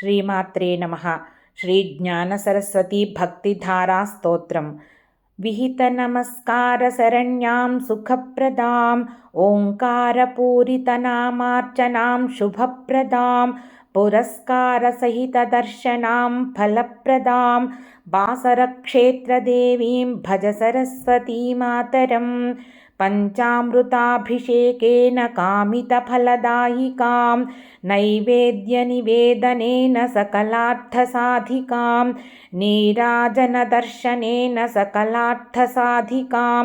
श्रीमात्रे नमः. श्रीज्ञानसरस्वती भक्तिधारास्तोत्रम् विहितनमस्कारशरण्यां सुखप्रदाम्. ओङ्कारपूरितनामार्चनां शुभप्रदां पुरस्कारसहितदर्शनां फलप्रदां बासरक्षेत्रदेवीं भज सरस्वतीमातरम् पञ्चामृताभिषेकेन कामितफलदायिकां नैवेद्यनिवेदनेन सकलार्थसाधिकां नीराजनदर्शनेन सकलार्थसाधिकां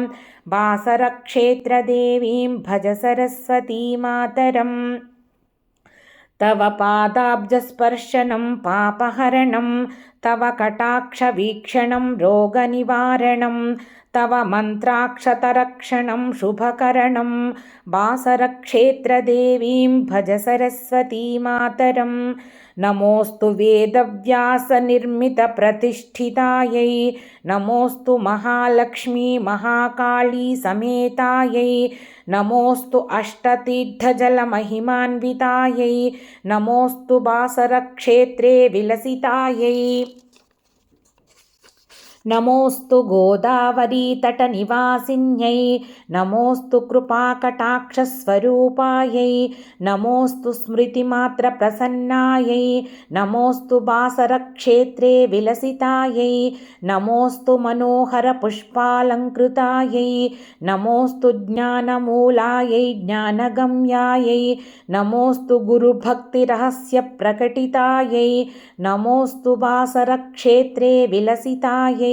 बासरक्षेत्रदेवीं भज सरस्वतीमातरम् तव पादाब्जस्पर्शनं पापहरणं तव कटाक्षवीक्षणं रोगनिवारणं तव मन्त्राक्षतरक्षणं शुभकरणं बासरक्षेत्रदेवीं भज सरस्वतीमातरम्। नमोऽस्तु वेदव्यासनिर्मितप्रतिष्ठितायै नमोऽस्तु महालक्ष्मी महाकाली समेतायै नमोऽस्तु अष्टतीर्थजलमहिमान्वितायै नमोऽस्तु बासरक्षेत्रे विलसितायै నమోస్తు గోదావరీతట నివాసిన్యై నమోస్తు కృపాకటాక్షస్వరూపాయై నమోస్తు స్మృతిమాత్ర ప్రసన్నాయై నమోస్తు బాసరక్షేత్రే విలసితాయై నమోస్తు మనోహర పుష్పాలంకృతాయై నమోస్తు జ్ఞానమూలాయై జ్ఞానగమ్యాయై నమోస్తు గురుభక్తిరహస్య ప్రకటితాయై నమోస్తు వాసరక్షేత్రే విలసితాయై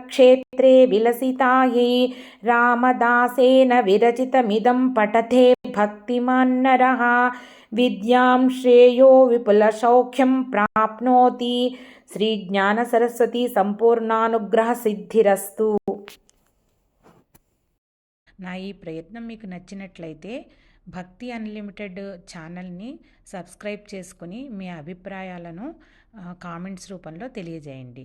नमोऽस्तु सहस्रारचक्रनिलयायै नमोऽस्तु बासरक्षेत्रे विलसितायै नमोऽस्तु सर्वपापसंहारिकायै नमोऽस्तु योगियोगिनीगणसंसेवितायै नमोऽस्तु सकलकल्याणशुभदायै नमोऽस्तु भा बासरक्षेत्रे विलसितायै रामदासेन विरचितमिदं पठते भक्तिमान्नरः विद्यां श्रेयो विपुलसौख्यं प्राप्नोति శ్రీజ్ఞానసరస్వతి సంపూర్ణానుగ్రహ సిద్ధిరస్తు నా ఈ ప్రయత్నం మీకు నచ్చినట్లయితే భక్తి అన్లిమిటెడ్ ఛానల్ని సబ్స్క్రైబ్ చేసుకుని మీ అభిప్రాయాలను కామెంట్స్ రూపంలో తెలియజేయండి